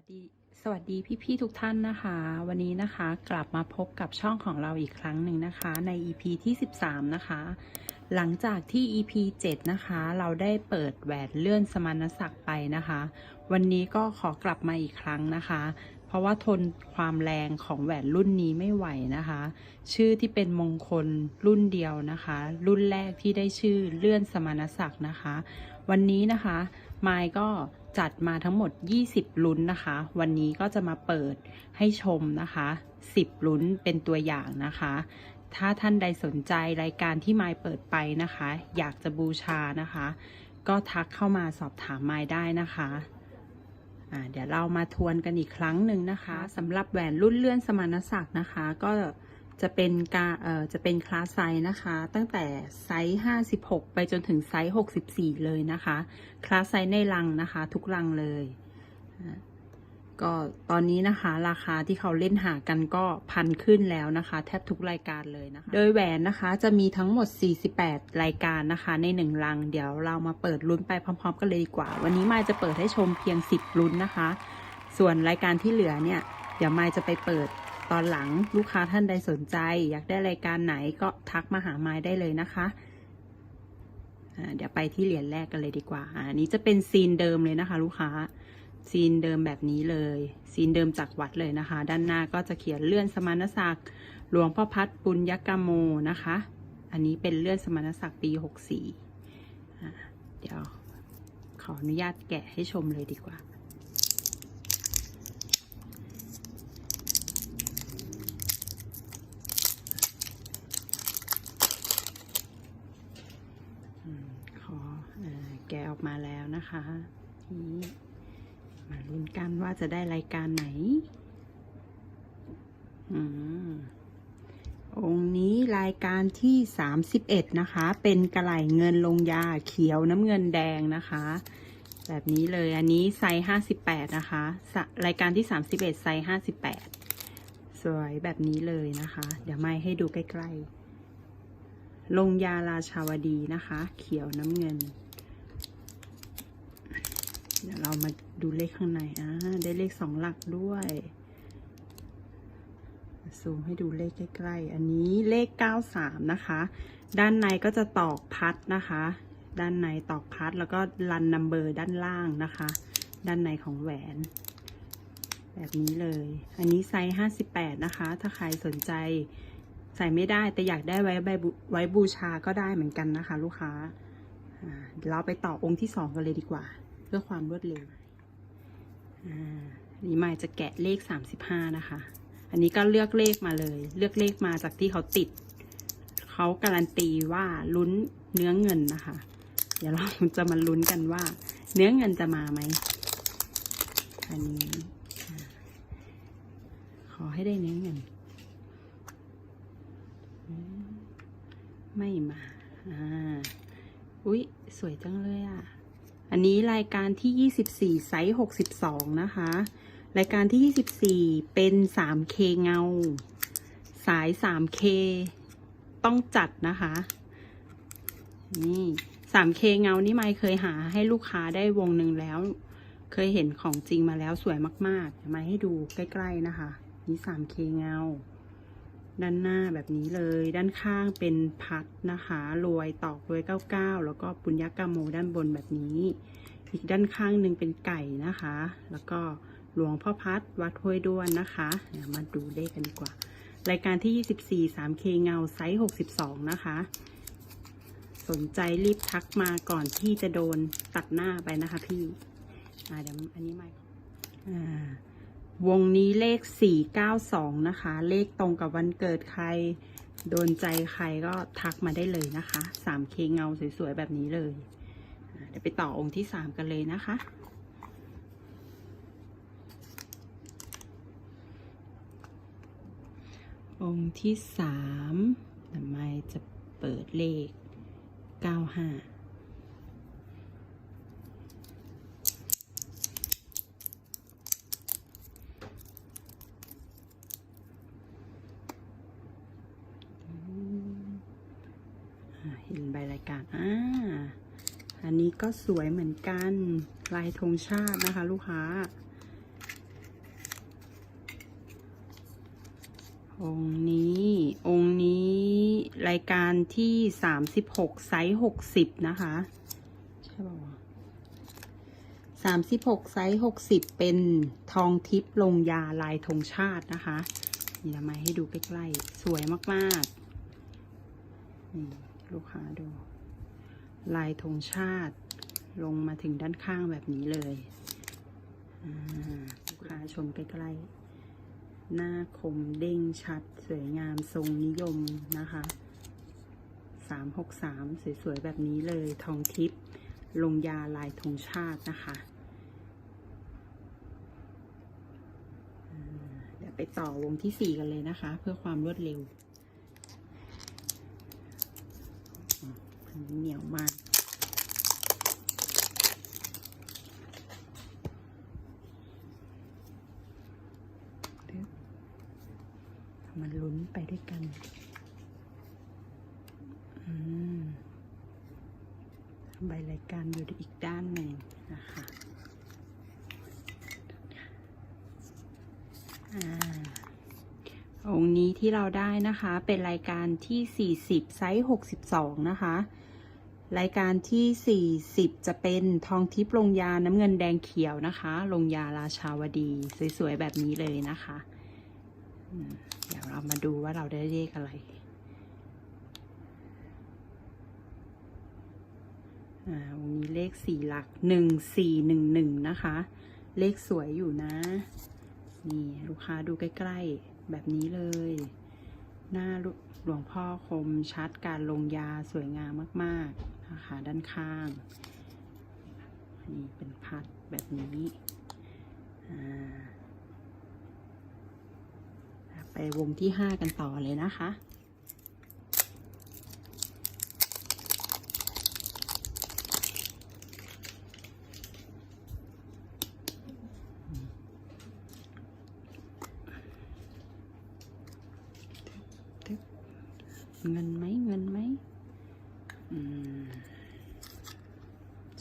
วัสดีสวัสดีพี่ๆทุกท่านนะคะ วันนี้นะคะกลับมาพบกับช่องของเราอีกครั้งหนึ่งนะคะ ใน EP ที่ 13 นะคะ หลังจากที่ EP 7 นะคะ เราได้เปิดแหวนเลื่อนสมณศักดิ์ไปนะคะ วันนี้ก็ขอกลับมาอีกครั้งนะคะ เพราะว่าทนความแรงของแหวนรุ่นนี้ไม่ไหวนะคะ ชื่อที่เป็นมงคลรุ่นเดียวนะคะ รุ่นแรกที่ได้ชื่อเลื่อนสมณศักดิ์นะคะ วันนี้นะคะไมค์ก็ จัดมาทั้งหมด 20 ลุ้นนะคะ วันนี้ก็จะมาเปิดให้ชมนะคะ 10 ลุ้นเป็นตัวอย่างนะคะ ถ้าท่านใดสนใจรายการที่ไมค์เปิดไปนะคะ อยากจะบูชานะคะ ก็ทักเข้ามาสอบถามไมค์ได้นะคะอ่าเดี๋ยวเรามาทวนกันอีกครั้งหนึ่งนะคะสำหรับแหวนรุ่นเลื่อนสมณศักดิ์นะคะ ก็ จะเป็นกาเอ่อจะเป็นคลาสไซส์นะคะ ตั้งแต่ไซส์56 ไปจนถึงไซส์64 เลยนะคะ คลาสไซส์ในลังนะคะ ทุกลังเลย ก็ตอนนี้นะคะ ราคาที่เขาเล่นหากันก็พันขึ้นแล้วนะคะ แทบทุกรายการเลยนะคะ โดยแหวนนะคะจะมีทั้งหมด 48 รายการนะคะ ในหนึ่งลัง เดี๋ยวเรามาเปิดลุ้นไปพร้อม ๆ กันเลยดีกว่า วันนี้มายจะเปิดให้ชมเพียง 10ลุ้นนะคะ ส่วนรายการที่เหลือเนี่ย เดี๋ยวมายจะไปเปิด ตอนหลังลูกค้าท่านใดสนใจ อยากได้รายการไหนก็ทักมาหาไมายได้เลยนะคะเดี๋ยวไปที่เหรียญแรกกันเลยดีกว่า อันนี้จะเป็นซีนเดิมเลยนะคะ ลูกค้า ซีนเดิมแบบนี้เลย ซีนเดิมจากวัดเลยนะคะ ด้านหน้าก็จะเขียนเลื่อนสมณศักดิ์หลวงพ่อพัดปุญญกโมนะคะ อันนี้เป็นเลื่อนสมณศักดิ์ปี64อ่เดี๋ยวขออนุญาตแกะให้ชมเลยดีกว่า อืมขอเออ แกะออกมาแล้วนะคะนี้มาลุ้นกันว่าจะได้รายการไหน อืมองค์นี้รายการที่ 31 นะคะ เป็นกระไหลเงินลงยาเขียวน้ำเงินแดงนะคะ แบบนี้เลยอันนี้ไซส์ 58 นะคะสะรายการที่ 31 ไซส์ 58 สวยแบบนี้เลยนะคะ เดี๋ยวไม่ให้ดูใกล้ ๆ ลงยาราชาวดีนะคะ เขียวน้ำเงิน เดี๋ยวเรามาดูเลขข้างในอ่าได้เลขสองหลักด้วย ซูมให้ดูเลขใกล้ๆ อันนี้เลข 93 นะคะ ด้านในก็จะตอกพัดนะคะ ด้านในตอกพัดแล้วก็รันนัมเบอร์ด้านล่างนะคะ ด้านในของแหวน แบบนี้เลย อันนี้ไซส์58 นะคะ ถ้าใครสนใจใส่ไม่ได้แต่อยากได้ไว้ใบบูไว้บูชาก็ได้เหมือนกันนะคะ ลูกค้าเราไปต่อองค์ที่สองกันเลยดีกว่า พื่อความรวดเร็วอ่านนี้มายจะแกะเลข 35 นะคะ อันนี้ก็เลือกเลขมาเลย เลือกเลขมาจากที่เขาติด เขาการันตีว่าลุ้นเนื้อเงินนะคะ เดี๋ยวเราจะมาลุ้นกันว่า เนื้อเงินจะมาไหม อันนี้ ขอให้ได้เนื้อเงิน ไม่มา อ่า อุ๊ย สวยจังเลยอะ อันนี้รายการที่ 24 ไซส์ 62 นะคะ รายการที่ 24 เป็น 3K เงา สาย 3K ต้องจัดนะคะ นี่ 3K เงานี่ไม่เคยหาให้ลูกค้าได้วงหนึ่งแล้ว เคยเห็นของจริงมาแล้วสวยมากๆ มาให้ดูใกล้ ๆ นะคะ นี่ 3K เงา ด้านหน้าแบบนี้เลย ด้านข้างเป็นพัดนะคะรวยตอกรวย99แล้วก็ปุญญากาโมด้านบนแบบนี้ อีกด้านข้างหนึ่งเป็นไก่นะคะ แล้วก็หลวงพ่อพัดวัดห้วยด้วนนะคะมาดูเลขกันดีกว่า รายการที่ 24 3K เงาไซส์ 62 นะคะ สนใจรีบทักมาก่อนที่จะโดนตัดหน้าไปนะคะพี่เดี๋ยวอันนี้ไม่อ่า วงนี้เลข 492 นะคะ เลขตรงกับวันเกิดใคร โดนใจใครก็ทักมาได้เลยนะคะ 3K เงาสวยๆ แบบนี้เลย เดี๋ยวไปต่อองค์ที่ 3 กันเลยนะคะ องค์ที่สามทำไมจะเปิดเลข 95 วยเหมือนกัน ลายธงชาตินะคะ ลูกค้าองนี้องนี้รายการที่สามสิบหกไซส์หกสิบนะคะใช่ป่าวสามสิบหกไซส์หกสิบเป็นทองทิพย์ลงยาลายธงชาตินะคะ นี่ละมาให้ดูใกล้ๆสวยมากๆนี่ลูกค้าดู ลายธงชาติ ลงมาถึงด้านข้างแบบนี้เลยลูกค้าชมใกล้ๆ หน้าคมเด้งชัด สวยงามทรงนิยมนะคะสามหกสามสวยๆ แบบนี้เลยทองทิพย์ลงยาลายธงชาตินะคะเดี๋ยวไปต่อวงที่สี่กันเลยนะคะ เพื่อความรวดเร็วนี่เหนียวมาก มันลุ้นไปด้วยกัน ใบรายการอยู่อีกด้านหนึ่งนะคะองค์นี้ที่เราได้นะคะเป็นรายการที่ 40 ไซส์ 62 นะคะ รายการที่ 40 จะเป็นทองทิพย์ลงยาน้ำเงินแดงเขียวนะคะ ลงยาราชาวดี สวย ๆ แบบนี้เลยนะคะ เดี๋ยวเรามาดูว่าเราได้เลขอะไรอ่าวันนี้เลขสี่หลักหนึ่งสี่หนึ่งหนึ่งนะคะ เลขสวยอยู่นะ นี่ลูกค้าดูใกล้ ๆ แบบนี้เลย หน้าหลวงพ่อคมชัดการลงยาสวยงามมาก ๆ นะคะ ด้านข้าง นี่เป็นพัดแบบนี้ อ่า วงที่ห้ากันต่อเลยนะคะเงินไหมเงินไหมอืม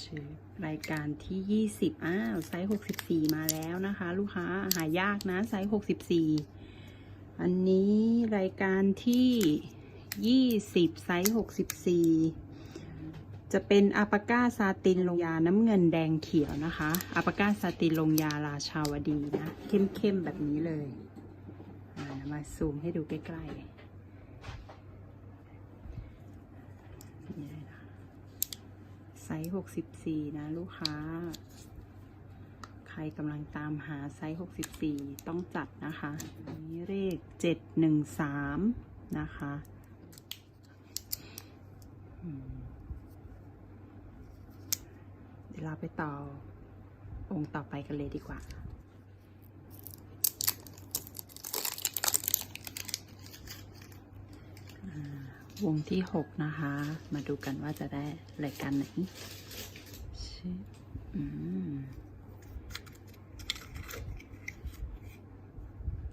ชื่อรายการที่ยี่สิบอ้าวไซส์หกสิบสี่มาแล้วนะคะ ลูกค้าหายากนะไซส์หกสิบสี่ อันนี้รายการที่ยี่สิบไซส์หกสิบสี่จะเป็นอาปาก้าซาตินลงยาน้ำเงินแดงเขียวนะคะอาปาก้าซาตินลงยาราชาวดีนะ เข้มๆ แบบนี้เลยอ่ามาซูมให้ดูใกล้ๆไซส์หกสิบสี่นะ ลูกค้า รกำลังตามหาไซส์หกสิบสี่ต้องจัดนะคะนี้เลขเจ็ดหนึ่งสามนะคะเดี๋ยวเราไปต่อองค์ต่อไปกันเลยดีกว่าวงที่หกนะคะ มาดูกันว่าจะได้รายการไหนชิอืม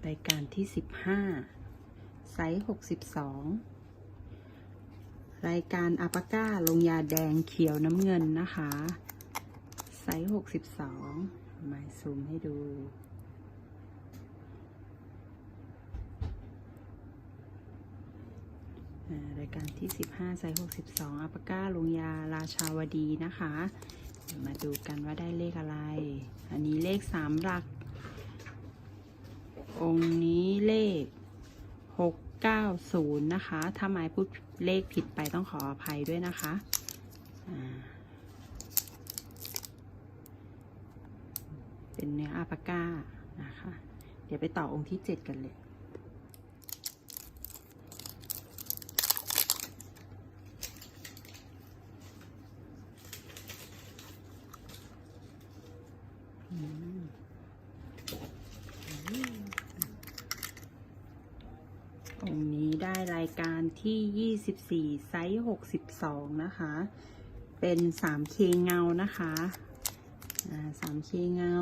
รายการที่สิบห้าไซส์หกสิบสองรายการอาปาก้าลงยาแดงเขียวน้ำเงินนะคะ ไซส์หกสิบสองมาซูมให้ดูรายการที่ 15 ไซส์ 62อัปปาก้าลงยาราชาวดีนะคะ มาดูกันว่าได้เลขอะไร อันนี้เลข 3 หลัก องค์นี้เลข 690 นะคะ ถ้าหมายพูดเลขผิดไปต้องขออภัยด้วยนะคะเป็นเนื้ออาปาก้านะคะ เดี๋ยวไปต่อองค์ที่ 7 กันเลยอืมองค์นี้ได้ รายการที่ 24 ไซส์ 62 นะคะ เป็น 3K เงานะคะ อ่า 3K เงา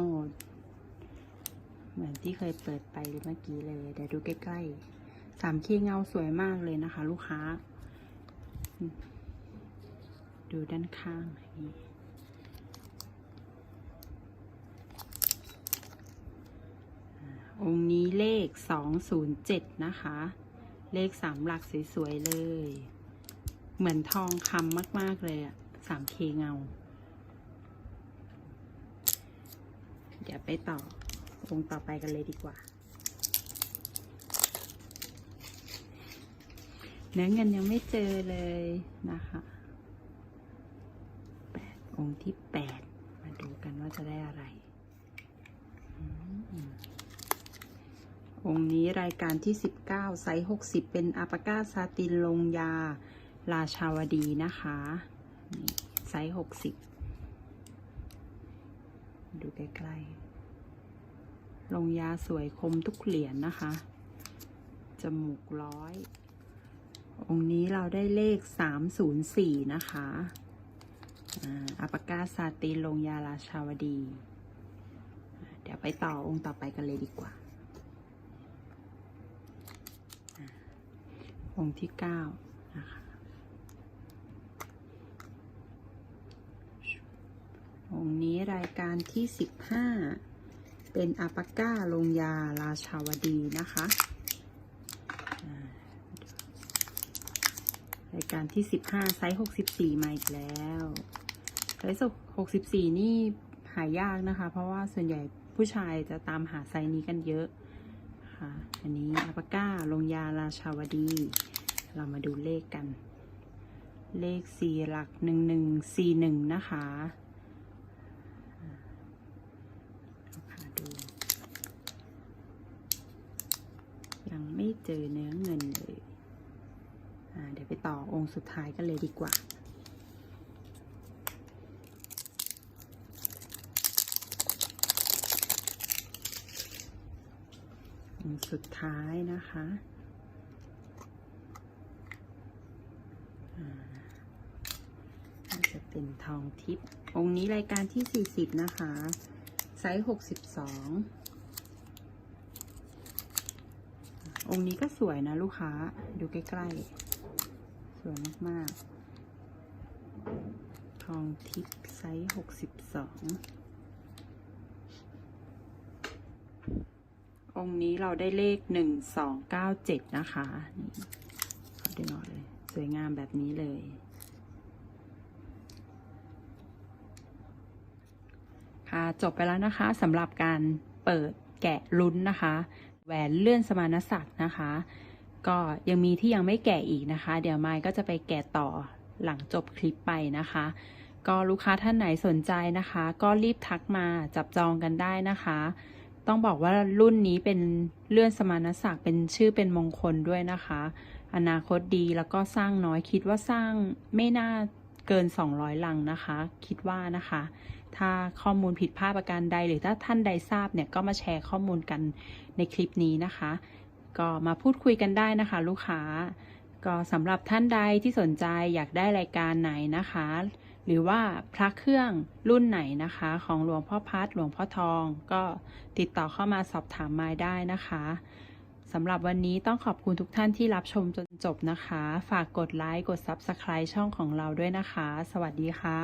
เหมือนที่เคยเปิดไปเมื่อกี้เลย เดี๋ยวดูใกล้ๆ 3K เงาสวยมากเลยนะคะ ลูกค้า ดูด้านข้างนี่องค์นี้เลข 207 นะคะ เลขสามหลักสวยๆเลย เหมือนทองคำมากๆเลยอะ 3K เงา เดี๋ยวไปต่อองค์ต่อไปกันเลยดีกว่า เนื้อเงินยังไม่เจอเลยนะคะแปดองค์ที่แปดมาดูกันว่าจะได้อะไรอืม องค์นี้รายการที่สิบเก้าไซส์หกสิบเป็นอาปาก้าซาตินลงยา ราชาวดีนะคะไซส์หกสิบดูใกล้ๆ ลงยาสวยคมทุกเหรียญนะคะ จมูกร้อย องค์นี้เราได้เลข 304 นะคะอ่าอัปากาซาตินลงยาราชาวดี เดี๋ยวไปต่อองค์ต่อไปกันเลยดีกว่า องค์ที่9นะคะ องค์นี้รายการที่15เป็นอปาก้าลงยาราชาวดีนะคะรายการที่15ไซส์64มาอีกแล้วไซส์64นี่หายากนะคะ เพราะว่าส่วนใหญ่ผู้ชายจะตามหาไซส์นี้กันเยอะ ค่ะอันนี้อัปปาก้าลงยาราชาวดี เรามาดูเลขกัน เลข4หลัก1141นะคะเอาค่งนะดูยังไม่เจอเนื้อเงินเลย เดี๋ยวไปต่อองค์สุดท้ายกันเลยดีกว่า สุดท้ายนะคะจะเป็นทองทิพย์องค์นี้รายการที่ 40 นะคะ ไซส์ 62 องค์นี้ก็สวยนะลูกค้า ดูใกล้ ๆ สวยมาก ๆ ทองทิพย์ไซส์ 62 องค์นี้เราได้เลขหนึ่งสองเก้าเจ็ดนะคะนี่ขอดูหน่อยเลย สวยงามแบบนี้เลย ค่ะ จบไปแล้วนะคะสำหรับการเปิดแกะลุ้นนะคะ แหวนเลื่อนสมานศักดิ์นะคะ ก็ยังมีที่ยังไม่แกะอีกนะคะ เดี๋ยวไมค์ก็จะไปแกะต่อหลังจบคลิปไปนะคะ ก็ลูกค้าท่านไหนสนใจนะคะ ก็รีบทักมาจับจองกันได้นะคะ ต้องบอกว่ารุ่นนี้เป็นเลื่อนสมานศักดิ์เป็นชื่อเป็นมงคลด้วยนะคะ อนาคตดีแล้วก็สร้างน้อยคิดว่าสร้างไม่น่าเกิน 200 ลังนะคะ คิดว่านะคะ ถ้าข้อมูลผิดพลาดประการใด หรือถ้าท่านใดทราบเนี่ยก็มาแชร์ข้อมูลกันในคลิปนี้นะคะ ก็มาพูดคุยกันได้นะคะ ลูกค้า ก็สำหรับท่านใดที่สนใจอยากได้รายการไหนนะคะ หรือว่าพระเครื่องรุ่นไหนนะคะ ของหลวงพ่อพัดหลวงพ่อทอง ก็ติดต่อเข้ามาสอบถามมายได้นะคะสำหรับวันนี้ต้องขอบคุณทุกท่านที่รับชมจนจบนะคะ ฝากกดไลค์ กด Subscribe ช่องของเราด้วยนะคะ สวัสดีค่ะ